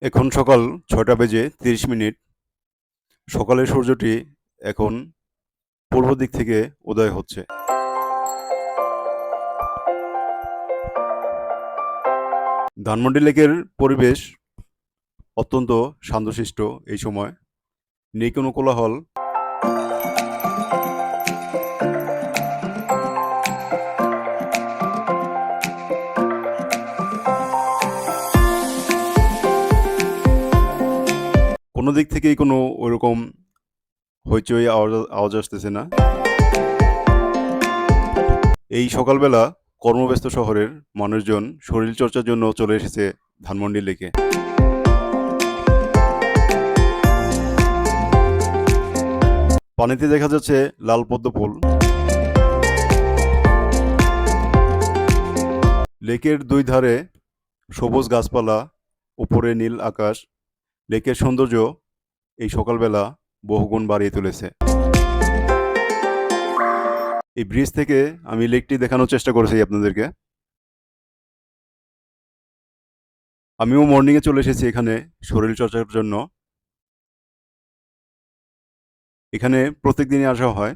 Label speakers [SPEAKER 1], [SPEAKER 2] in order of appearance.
[SPEAKER 1] এখন সকাল ছয়টা বেজে তিরিশ মিনিট। সকালের সূর্যটি এখন পূর্ব দিক থেকে উদয় হচ্ছে। ধানমন্ডি লেকের পরিবেশ অত্যন্ত শান্তশিষ্ট এই সময়। নেই কোনো কোলাহল। কোনো দিক থেকেই কোনো ওরকম হইচই আওয়াজ আওয়াজ আসতেছে না। এই সকালবেলা কর্মব্যস্ত শহরের মানুষজন শরীর চর্চার জন্য চলে এসেছে ধানমন্ডি লেকে। পানিতে দেখা যাচ্ছে লাল পদ্ম ফুল। লেকের দুই ধারে সবুজ গাছপালা, উপরে নীল আকাশ লেকের সৌন্দর্য এই সকালবেলা বহুগুণ বাড়িয়ে তুলেছে। এই ব্রিজ থেকে আমি লেকটি দেখানোর চেষ্টা করেছি আপনাদেরকে। আমিও মর্নিংয়ে চলে এসেছি এখানে শরীর চর্চার জন্য। এখানে প্রত্যেক দিনই আসা হয়।